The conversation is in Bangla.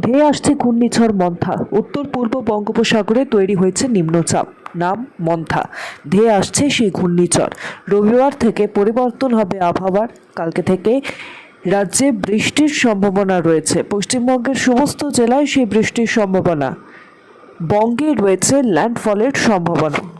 ধেয়ে আসছে ঘূর্ণিঝড় মন্থা। উত্তর পূর্ব বঙ্গোপসাগরে তৈরি হয়েছে নিম্নচাপ। নাম মন্থা। ধেয়ে আসছে সেই ঘূর্ণিঝড়। রবিবার থেকে পরিবর্তন হবে আবহাওয়ার। কালকে থেকে রাজ্যে বৃষ্টির সম্ভাবনা রয়েছে। পশ্চিমবঙ্গের সমস্ত জেলায় সেই বৃষ্টির সম্ভাবনা। বঙ্গে রয়েছে ল্যান্ডফলের সম্ভাবনা।